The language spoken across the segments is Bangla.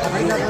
Okay na.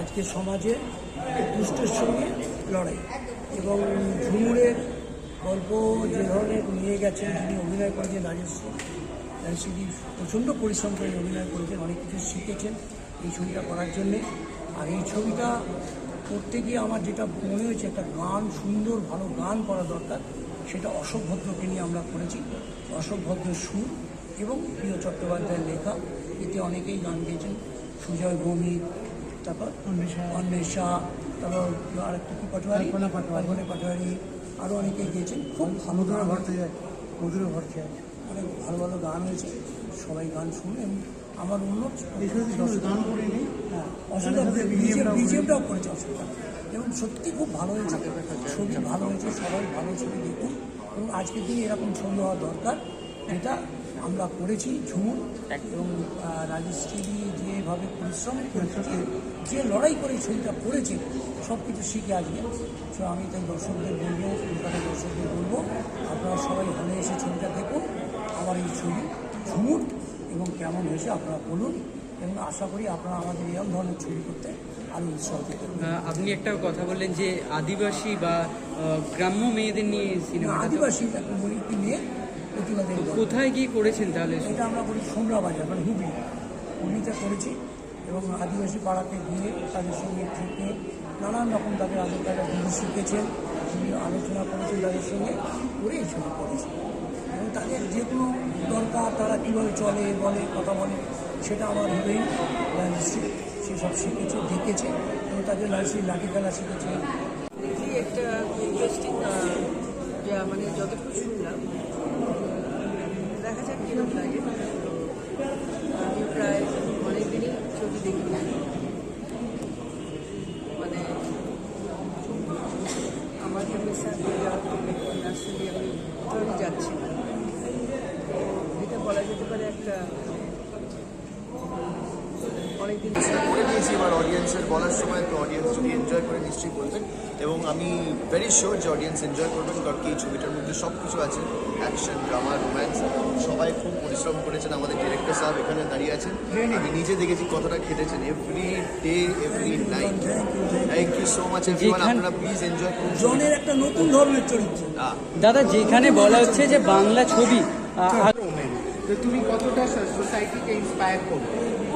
আজকে সমাজে দুষ্টের সঙ্গে লড়াই। এবং ঝুমুরের গল্প যে ধরনের নিয়ে গেছেন, যিনি অভিনয় করেছেন রাজশ্রী রাজশ্রী প্রচণ্ড পরিশ্রম করে অভিনয় করেছেন, অনেক কিছু শিখেছেন এই ছবিটা করার জন্যে। আর এই ছবিটা করতে গিয়ে আমার যেটা মনে হয়েছে, একটা গান, সুন্দর, ভালো গান করা দরকার, সেটা অশোক ভদ্রকে নিয়ে আমরা করেছি। অশোক ভদ্রের সুর এবং প্রিয় চট্টোপাধ্যায়ের লেখা, এতে অনেকেই গান গেয়েছেন। সুজয় ভৌমিক তারপর অন্বেষা। তারপর আরেকটা কি পাটোয়ারি? কল্পনা পাটোয়ারি। আরও অনেকেই গেয়েছেন। খুব ভালো মধুরে গান। যায় মধুরে ভর্তি আছে অনেক ভালো ভালো গান হয়েছে সবাই গান শুনে এবং আমার অন্য গান করিনি হ্যাঁ অসুবিধা গানের সাথে BGM টাও বিজিএমটাও করেছে অসুবিধা এবং সত্যি খুব ভালো হয়েছে। ছবি ভালো হয়েছে সবাই ভালো ছবি দেখুন। এবং আজকের দিনে এরকম ছবি হওয়া দরকার যেটা আমরা করেছি ঝুমুর এবং আহ, রাজশ্রী যেভাবে পরিশ্রম করেছে যে লড়াই করে এই ছবিটা করেছে সব কিছু শিখে আসবে। তো আমি তাই দর্শকদের বলব কলকাতার দর্শকদের বলব আপনারা সবাই হলে এসে ছবিটা দেখুন আমার এই ছবি ঝুমুর এবং কেমন হয়েছে আপনারা বলুন এবং আশা করি আপনারা আমাদের এরকম ধরনের ছবি করতে আরও করবেন আপনি একটা কথা বললেন যে আদিবাসী বা গ্রাম্য মেয়েদের নিয়ে সিনেমা আদিবাসী একটা নিয়ে প্রতিবাদের কোথায় গিয়ে করেছেন তাহলে? এটা আমরা করি সোমরা বাজার মানে হুগলি। হুগলিতে করেছি এবং আদিবাসী পাড়াতে গিয়ে তাদের সঙ্গে থেকে নানান রকম তাদের আগে তারা যিনি শিখেছেন আলোচনা করেছেন তাদের সঙ্গে করে এই ছবি করেছি। এবং তাদের যে কোনো দরকার তারা কীভাবে চলে বলে কথা বলে সেটা আমার হিরোইন লাইসি সেসব শিখেছে দেখেছে এবং তাদের লাইসি লাঠি খেলা শিখেছে। একটা ইন্টারেস্টিং যা মানে যতটুকু শুনলাম, দেখা যাক কীরকম লাগে। আমি প্রায় অনেকদিনই ছবি দেখি মানে আমার তো পেশা নার্সারি আমি কোথাও যাচ্ছি এটা বলা যেতে পারে একটা অনেকদিন দিয়েছি এবার অডিয়েন্সের বলার সময় তো অডিয়েন্স যদি এনজয় করে নিশ্চয়ই বলবেন। এবং আমি ভেরি শিওর যে অডিয়েন্স এনজয় করবেন কারণ কি এই ছবিটার মধ্যে সব কিছু আছে। অ্যাকশন ড্রামা রোম্যান্স সবাই খুব পরিশ্রম করেছেন আমাদের ডিরেক্টর সাহেব এখানে দাঁড়িয়ে আছেন। আমি নিজে দেখেছি কতটা খেটেছেন every day every night thank you so much everyone আপনারা প্লিজ এনজয় করুন। জনের একটা নতুন ধরনের চরিত্র। দাদা যেখানে বলা হচ্ছে যে বাংলা ছবি তো তুমি কতটা সোসাইটিকে ইন্সপায়ার করবে?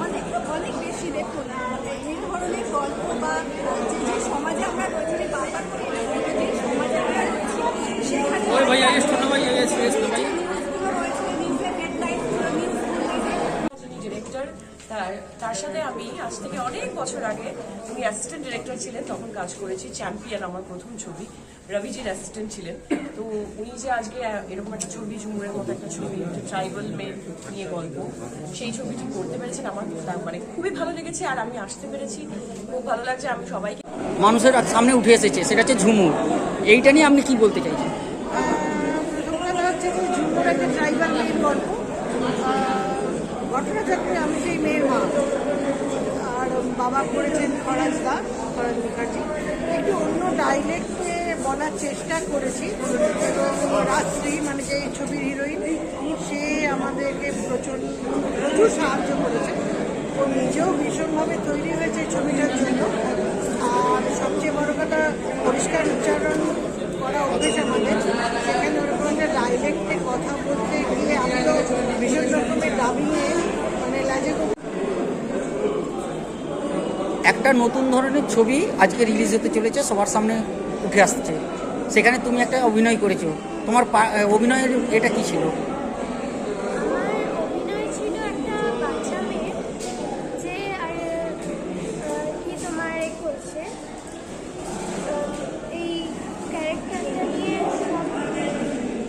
অনেক অনেক বেশি দেখো মানে এই ধরনের গল্প বা যে যে সমাজে আমরা রয়েছি বারবার করে যে সমাজে আমরা রয়েছি সেখানে তার সাথে আমি আজ থেকে অনেক বছর আগে উনি অ্যাসিস্ট্যান্ট ডিরেক্টর ছিলেন তখন কাজ করেছি চ্যাম্পিয়ন আমার প্রথম ছবি রবিজির অ্যাসিস্ট্যান্ট ছিলেন। তো উনি যে আজকে এরকম একটা ছবি ঝুমুরের মতো একটা ছবি একটা ট্রাইবাল মেয়ে নিয়ে গল্প সেই ছবিটি করতে পেরেছেন আমার মানে খুবই ভালো লেগেছে আর আমি আসতে পেরেছি। খুব ভালো লাগছে আমি সবাইকে মানুষের সামনে উঠে এসেছে সেটা হচ্ছে ঝুমুর। এইটা নিয়ে আপনি কি বলতে চাইছেন? ঝুমুর একটা ট্রাইবাল মেয়ের গল্প। ঘটনাচক্রে আমি সেই মেয়ের মা, আর বাবা করেছেন খরাজ দা খরাজ মুখার্জি, একটু অন্য ডাইলেক্টে বলার চেষ্টা করেছি। এবং রাত্রি মানে যে ছবির হিরোইন সে আমাদেরকে প্রচুর প্রচুর সাহায্য করেছে। ও নিজেও ভীষণভাবে তৈরি হয়েছে ছবিটার জন্য আর সবচেয়ে বড় কথা পরিষ্কার উচ্চারণ করা অভ্যেস আমাদের সেখানে ওরকম একটা ডাইলেক্টে কথা বলতে গিয়ে আমি তো ভীষণ রকমের দাবিয়ে মানে লাজে খুব একটা নতুন ধরনের ছবি আজকে রিলিজ হতে চলেছে সবার সামনে উঠে আসছে। সেখানে তুমি একটা অভিনয় করেছ। তোমার অভিনয়ের এটা কি ছিল?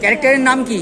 ক্যারেক্টারের নাম ছিল